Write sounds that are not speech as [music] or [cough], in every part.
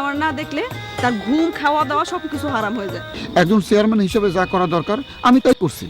আমার না দেখলে তার ঘুম খাওয়া দাওয়া সব কিছু হারাম হয়ে যায়। একজন চেয়ারম্যান হিসেবে যা করা দরকার আমি তাই করছি।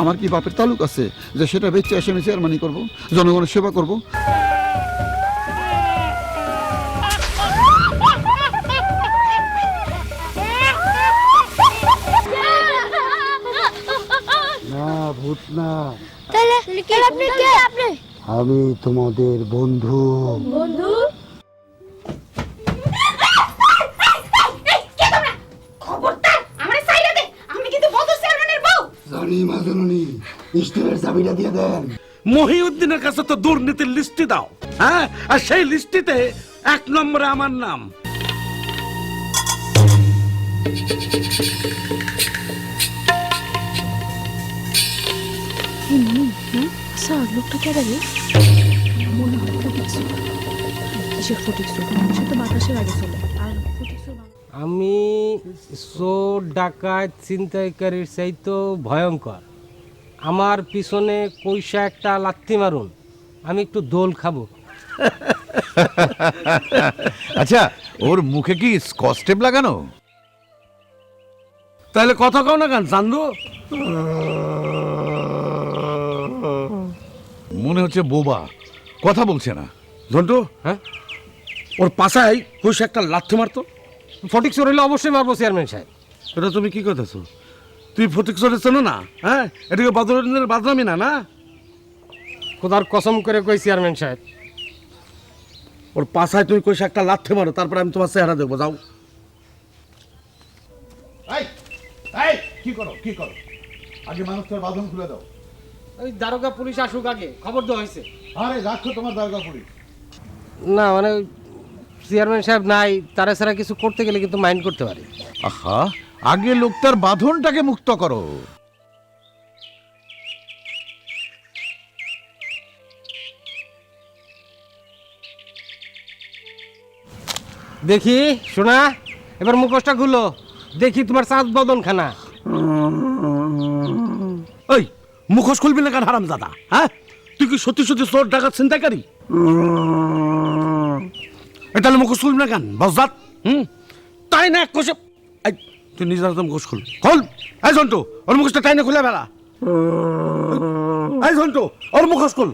আমার কি বাপের তালুক আছে যে সেটা বেচে এসে আমি চেয়ারম্যানই করব জনগণের সেবা করব? না ভূত না। তাহলে তাহলে আপনি কে? আপনি আমি তোমাদের বন্ধু। বন্ধু। স্টিলের চাবিটা দিয়ে দেন। মহিউদ্দিনের কাছে তো দুর্নীতির লিস্টি দাও হ্যাঁ? আর সেই লিস্টিতে এক নম্বরে আমার নাম। লোকটা কে রে মনে হয় কিসের ফটিকসু সে তো বাতাসের আগে চলে। আর আমি চোর ডাকাত ছিনতাইকারীর চাইতো ভয়ঙ্কর। আমার পিছনে পয়সা একটা লাত্তি মারুন আমি একটু দোল খাব। আচ্ছা ওর মুখে কি স্কচ টেপ লাগানো? তাহলে কথা কও না কেন চান্দু মনে হচ্ছে বোবা কথা বলছে না। ঝন্টু? হ্যাঁ? ওর পাশায় কইসে একটা লাথি মারতো। ফটিক চোর হলে অবশ্যই মারবো চেয়ারম্যান সাহেব। এটা তুমি কি করতেছো? তুই ফটিক চোরের চেনো না হ্যাঁ এটাকে বদরুদ্দিনের বাদনামি না না? খোদার কসম করে কই চেয়ারম্যান সাহেব। ওর পাশায় তুমি কইসে একটা লাথি মারো তারপরে আমি তোমার চেহারা দেখব যাও। কি করো কি করো? আগে মানুষটার বাঁধন খুলে দাও। ওই দারোগা পুলিশ আসুক আগে খবর দেওয়া হয়েছে। আরে রাখো তোমার দরগা পুলিশ। না মানে চেয়ারম্যান সাহেব নাই তারা ছাড়া কিছু করতে গেলে কিন্তু মাইন্ড করতে পারে। আহা আগে লোকটার বাঁধনটাকে মুক্ত করো। দেখি শোনা এবার মুখোশটা খুলো। দেখি তোমার চাঁদ বদন খানা ওই মুখোশ খুলবি না কেন হারাম দাদা হ্যাঁ? তুই কি সত্যি সত্যি চোর ডাকাত চিন্তাকারী এটা হলে মুখোশ খুলবি না কেন বসদাত হুম? তাই না এক কোষে তুই নিজের হাতে মুখোশ খুল খোল! এই জন্টু ওর মুখোশটা তাই না খুলে বেড়া। এই জন্টু ওর মুখোশ খুল।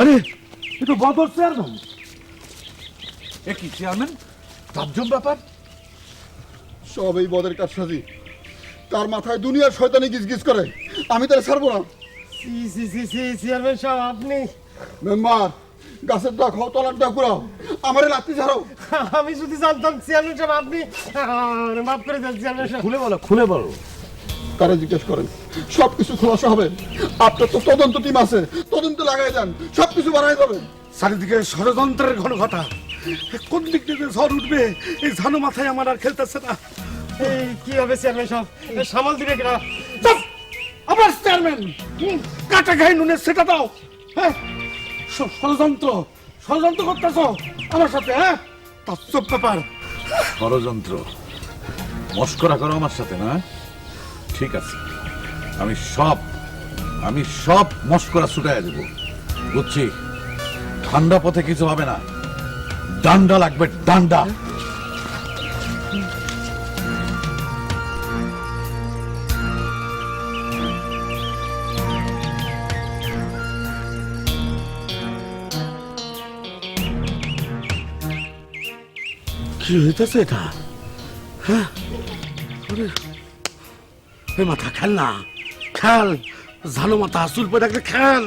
আরে এটা বদর চেয়ারম্যান এ কি চেয়ারম্যান তাজ্জব ব্যাপার? সব এই বদের কারসাজি। তার মাথায় দুনিয়ার শয়তানি গিজ গিজ করে। আমি তার ছাড়বো না। সি সি চেয়ারম্যান সাহেব আপনি? মেম্বার গাছের ডাক হও তলার ডাক পুরাও আমারে লাত্তি ছাড়াও আমি যদি জানতাম চেয়ারম্যান সাহেব আপনি? মাফ করে দেন চেয়ারম্যান সাহেব। খুলে বলো খুলে বলো। তারা জিজ্ঞেস করেন সব কিছু খোলাসা হবে? আপনার তো তদন্ত টিম আছে তদন্ত লাগাই যান সব কিছু বাড়াই যাবে চারিদিকে ষড়যন্ত্রের ঘন কথা কোন দিক থেকে ঝড় উঠবে এই ঝানো মাথায় আমার আর খেলতেছে না। এই কি হবে চেয়ারম্যান সামাল দিবে কিনা? চুপ! আবার চেয়ারম্যান কাটা গায়ে নুনের সেটা দাও। হ্যাঁ? ষড়যন্ত্র। ষড়যন্ত্র করতেছ আমার সাথে হ্যাঁ? তার ব্যাপার। ষড়যন্ত্র। মস্করা করো আমার সাথে না? ঠিক আছে। আমি সব আমি সব মস্করা ছুটাইয়া দেব। বুঝছি? ঠান্ডা পথে কিছু হবে না। ডান্ডা লাগবে ডান্ডা। কি হইতেছে এটা? হ্যাঁ? মাথা খেল না। খেল। ঝানু মাথা চুল পরে খেল।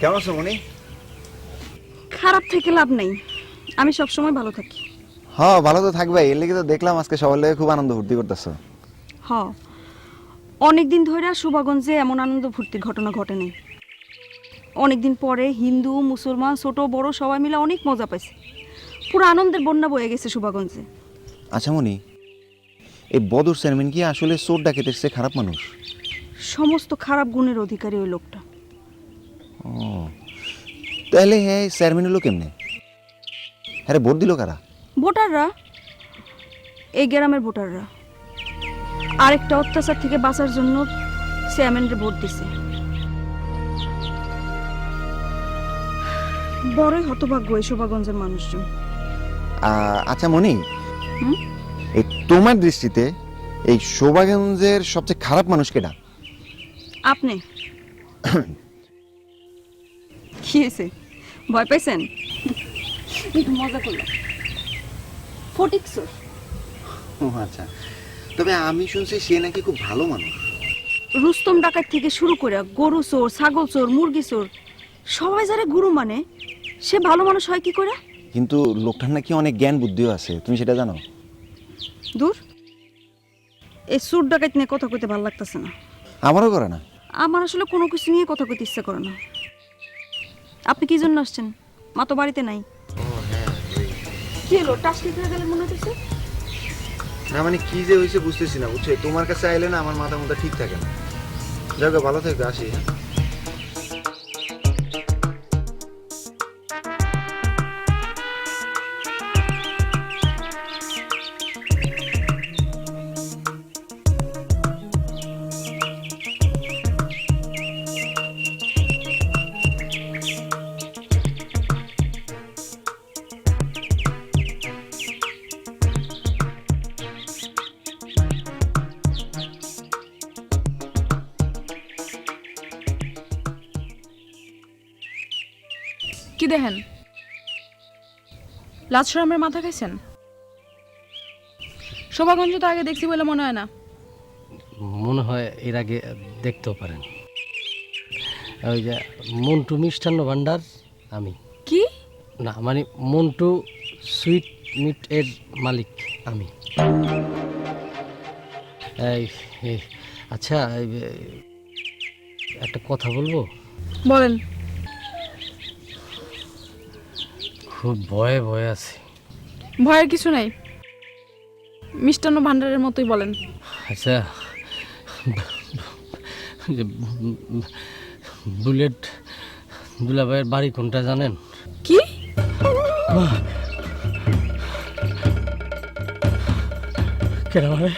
কেমন আছো মনি খারাপ থেকে লাভ নেই। আমি সব সময় ভালো থাকি। হ্যাঁ ভালো তো থাকবে এর লেগে তো দেখলাম আজকে সবার লেগে খুব আনন্দ ফুর্তি করতেছো। হ অনেকদিন ধরে শুভাগঞ্জে এমন আনন্দ ফুর্তির ঘটনা ঘটেনি অনেকদিন পরে হিন্দু মুসলমান ছোট বড় সবাই মিলে অনেক মজা পাইছে। পুরো আনন্দের বন্যা বয়ে গেছে শুভাগঞ্জে আচ্ছা মনি এই বদর চেয়ারম্যান কি আসলে চোর ডাকেতের সে খারাপ মানুষ? সমস্ত খারাপ গুণের অধিকারী ওই লোকটা। ও। তাহলে হ্যাঁ চেয়ারম্যান হলো কেমনে? হ্যাঁ রে, ভোট দিল কারা? ভোটাররা? এই গ্রামের ভোটাররা। আরেকটা অত্যাচার থেকে বাঁচার জন্য চেয়ারম্যানরে ভোট দিছে। বড়ই হতভাগ্য এই শোভাগঞ্জের মানুষজন। আচ্ছা মনি এই তোমার দৃষ্টিতে এই শোভাগঞ্জের সবচেয়ে খারাপ মানুষ কেটা আপনি? [coughs] কি হয়েছে? ভয় পাইছেন? একটু মজা করলাম। ফটিক স্যার। ও আচ্ছা। তবে আমি শুনছি সে নাকি খুব ভালো মানুষ। রুস্তম ডাকাত থেকে শুরু করে গরু চোর ছাগল চোর মুরগি চোর সবাই যারা গুরু মানে সে ভালো মানুষ হয় কি করে? কিন্তু লোকটার নাকি অনেক জ্ঞান বুদ্ধিও আছে তুমি সেটা জানো? দূর। এই চোর ডাকাত নিয়ে কথা কইতে ভালো লাগতেছে না। আমারও করে না। আমার আসলে কোনো কিছু নিয়ে কথা কইতে ইচ্ছা করে না। আপনি কি জন্য আসছেন? মা তো বাড়িতে নাই। কি হলো? টাস্কি করে গেলে মনে হচ্ছে? না মানে কি যে হয়েছে বুঝতেছি না বুঝছ? তোমার কাছে আইলে না আমার মাথা মাথা ঠিক থাকে না। হোক ভালো থাকবে আসি হ্যাঁ? কি দেখেন? লাজ শরমের মাথা খাইছেন? শোভাগঞ্জ তো আগে দেখছি বলে মনে হয় না। মনে হয় এর আগে দেখতেও পারেন। ওই যে মন্টু মিষ্টান্ন ভাণ্ডার আমি। কি? না মানে মন্টু সুইট মিট এর মালিক আমি। আচ্ছা একটা কথা বলব? বলেন। খুব ভয়ে ভয়ে আছে। ভয়ের কিছু নাই। মিষ্টান্ন ভাণ্ডারের মতোই বলেন। আচ্ছা যে বুলেট দুলাভাইয়ের বাড়ি কোনটা জানেন? কি? কেন মানে?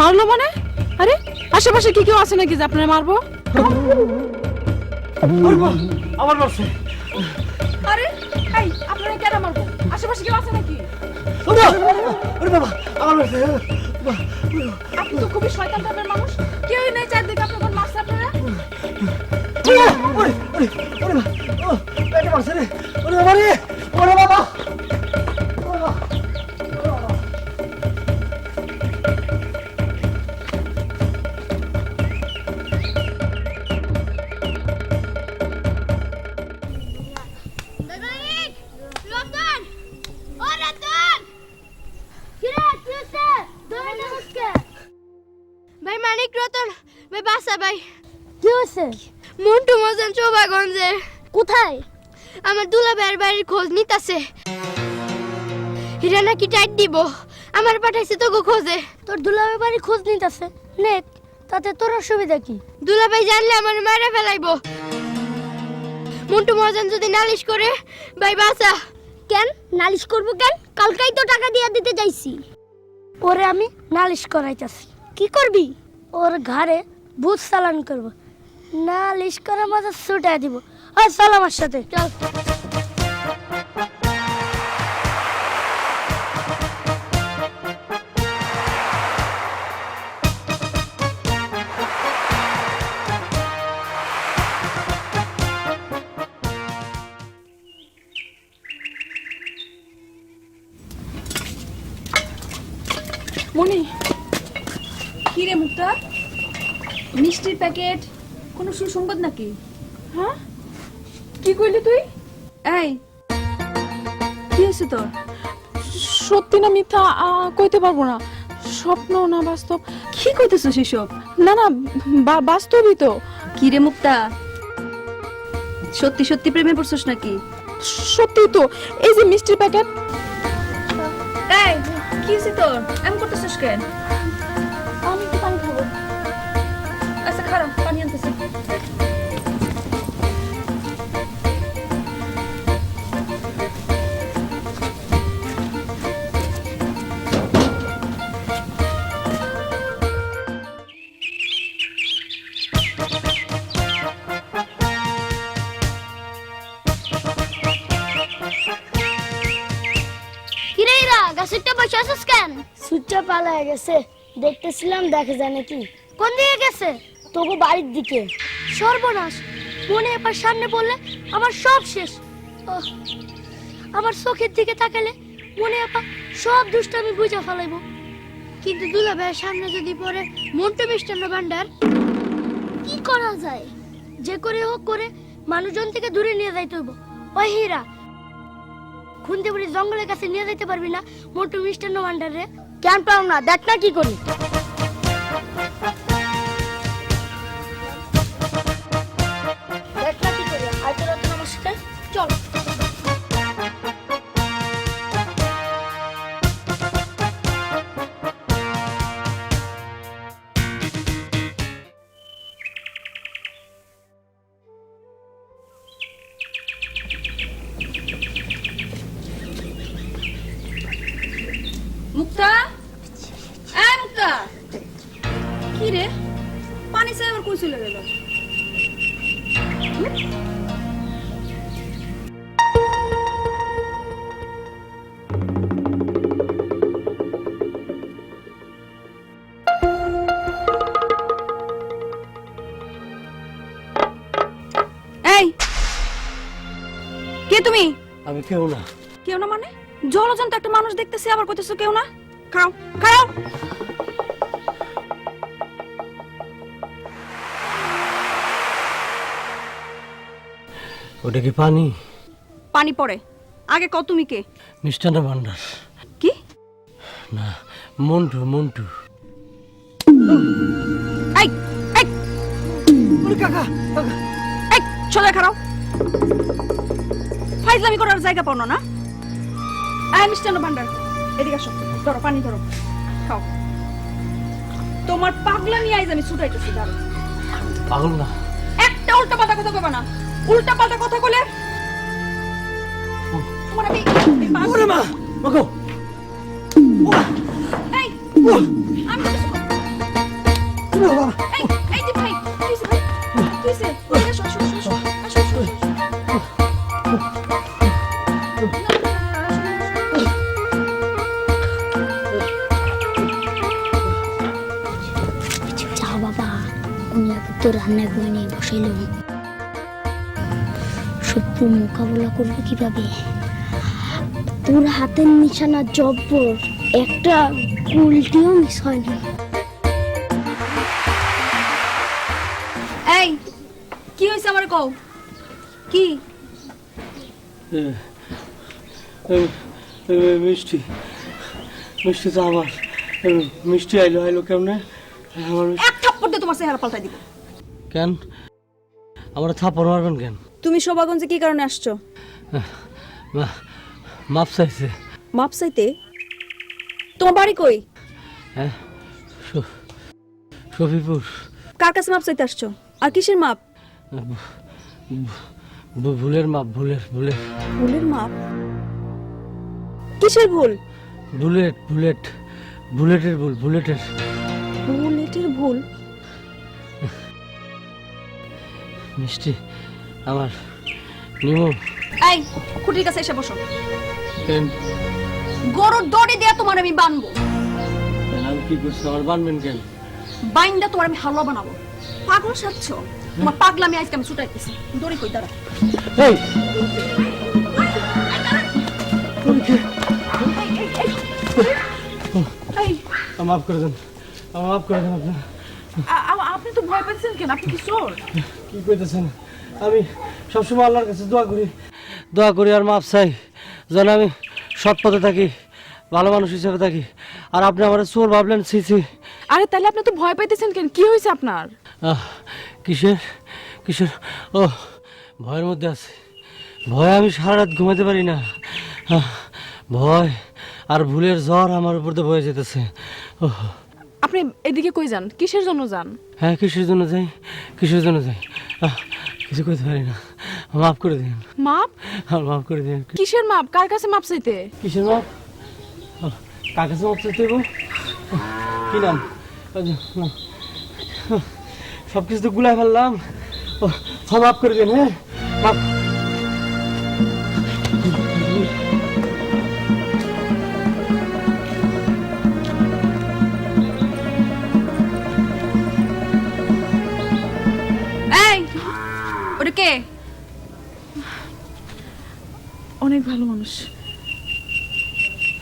মারলো মানে? আরে আশেপাশে কি কেউ আছে নাকি যে আপনারা মারবো? আমার বাসে আরে এই আপনারা কেন মারবো আশেপাশে কেউ আছে নাকি? আরে বাবা আমার আপনি তো খুবই শয়তান টাইপের মানুষ। কেউই নেই চারদিকে আপনারা মানিক রতন ভাই বাসা ভাই। কি হচ্ছে মন্টু মজন চোবাগঞ্জে কোথায়? আমার দুলা ভাইয়ের বাড়ির খোঁজ নিতাছে। হিরা নাকি টাইট দিব? আমার পাঠাইছে তো গো খোঁজে। তোর দুলাভাই বাড়ির খোঁজ নিতাছে? নেক তাতে তোর অসুবিধা কি? দুলাভাই জানলে আমার মারা ফেলাইবো। মন্টু মহাজন যদি নালিশ করে ভাই বাসা। কেন? নালিশ করব কেন? কালকেই তো টাকা দিয়ে দিতে যাইছি। ওরে আমি নালিশ করাইতাছি। কি করবি? ওর ঘরে ভূত চালান করব। নালিশ করে মতো ছুটে দিব। আর চল আমার সাথে, চল। প্যাকেট কোনো সুসংবাদ নাকি? হ্যাঁ? কি কইলি তুই? এই কি হয়েছে তোর? সত্যি না মিথ্যা কইতে পারব না। স্বপ্ন না বাস্তব? কি কইতেছ সেসব না না বাস্তবই তো। কি রে মুক্তা? সত্যি সত্যি প্রেমে পড়ছস নাকি? সত্যি তো। এই যে মিষ্টির প্যাকেট। এই কি হয়েছে তোর? এমন করতেছিস কেন? সুচ্চা পালায় গেছে। দেখতেছিলাম দেখে যায় নাকি। কোন দিকে গেছে? তোকে বাড়ির দিকে। সর্বনাশ। মনে এবার সামনে বললে আমার সব শেষ। আমার চোখের দিকে তাকালে মনে আপা সব ফেলাইব। কিন্তু সামনে যদি পড়ে মন্টু মিষ্টান্ন ভান্ডার কি করা যায়? যে করে হোক করে মানুষজন থেকে দূরে নিয়ে যাইতে হইব। ওই হীরা। জঙ্গলের কাছে নিয়ে যাইতে পারবি না মোটু মিষ্টান্ন ভান্ডারে কেন পাও না দেখ না কি করি। তুমি? আমি কেউ না। কেউ না মানে? জলজন্ত একটা মানুষ দেখতেছি আবার কইতেছো কেউ না? খাও। খাও! ওটা কি পানি? পানি পড়ে। আগে কত তুমি কে? মিষ্টান্ন ভান্ডার। কি? না মন্টু মন্টু। এই এই! কাকা। এই চলে খারাও। ফাইজলামি করার জায়গা পাও না আয় মিষ্টান্ন ভান্ডার। এদিকে আসো। ধরো পানি ধরো। খাও। তোমার পাগলামি আইজ আমি ছুটাইতেছি দাঁড়ো পাগল না। একটা উল্টা পাল্টা কথা কইবা না। উল্টা পাল্টা কথা কইলে তোমার আমি ওরে মা মাগো। এই আমি এই এই ভাই হইছে ভাই কি তো রান্নায় করে নিয়ে বসাইল শত্রু মোকাবেলা করব কীভাবে? তোর হাতের নিশানা জব্বর একটা গুলটিও মিস হয়নি। এই কি হইছে আমার কও? কি? মিষ্টি মিষ্টি তো আমার। মিষ্টি আইলো আইলো কেমনে? আমার এক থাপ্পড় দিয়ে তোমার চেহারা পাল্টাই দিব। কেন? আমরা থাপড় মারবেন কেন? তুমি শোভাগঞ্জে কি কারণে আসছো? মাপ চাইছে। মাপ চাইতে? তোমার বাড়ি কই? হ্যাঁ শফিপুর। কার কাছে মাপ চাইতে আসছো? আর কিসের মাপ? ভুলের মাপ ভুলের ভুলের। ভুলের মাপ? কিসের ভুল? বুলেট বুলেট বুলেটের ভুল বুলেটের। বুলেটের ভুল? মিষ্টি আমার নিমু। এই খুঁটির কাছে এসে বসো। গরুর দড়ি দিয়ে তোমার আমি বানবো। আমি কি করছি? আমার বানবেন কেন? বাইন্দা তোমার আমি হালুয়া বানাবো। পাগল সাচ্ছ? তোমার পাগলামি আজকে আমি ছুটাইতেছি। দড়ি কই দাঁড়া। এই! মাফ করে দেন। মাফ করে দেন আপনার। আপনি তো ভয় পাচ্ছেন কেন? আপনি কি চোর? কি কইতেছেন? আমি সবসময় আল্লাহর কাছে দোয়া করি। দোয়া করি আর মাপ চাই। যেন আমি সৎ পথে থাকি ভালো মানুষ হিসেবে থাকি। আর আপনি আমার চোর ভাবলেন ছি ছি। আরে তাহলে আপনি তো ভয় পাইতেছেন কেন? কি হয়েছে আপনার? আহ, কিসের? কিসের? ও ভয়ের মধ্যে আছে। ভয় আমি সারা রাত ঘুমাতে পারি না। আহ, ভয় আর ভুলের জ্বর আমার উপর দিয়ে বয়ে যেতেছে। ও আপনি এদিকে কই যান? কিসের জন্য যান? হ্যাঁ কিসের জন্য যাই? কিসের জন্য যাই? আহ, কিছু করতে পারি না। মাফ করে দিন। মাপ? আর মাফ করে দিন। কিসের মাপ? কার কাছে মাপ চাইতে? কিসের মাপ? আহ, কার কাছে মাপ চাইতে হইব? কি নাম? সব কিছু তো গুলাই ফেললাম। ও, হ্যাঁ মাফ করে দিন হ্যাঁ? মাফ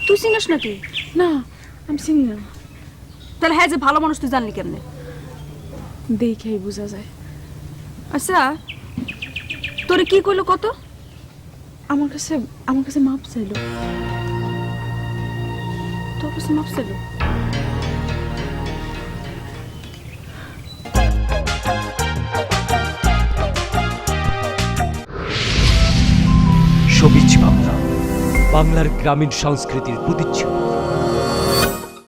তুই চিনিস নাকি? না, আমি চিনি না তাহলে হ্যাঁ যে ভালো মানুষ তুই জানলি কেমনে? দেখেই বোঝা যায়। আচ্ছা তোরে কি করল কত? আমার কাছে আমার কাছে মাপ চাইলো। তোর কাছে মাপ চাইলো? বাংলার গ্রামীণ সংস্কৃতির প্রতিচ্ছবি।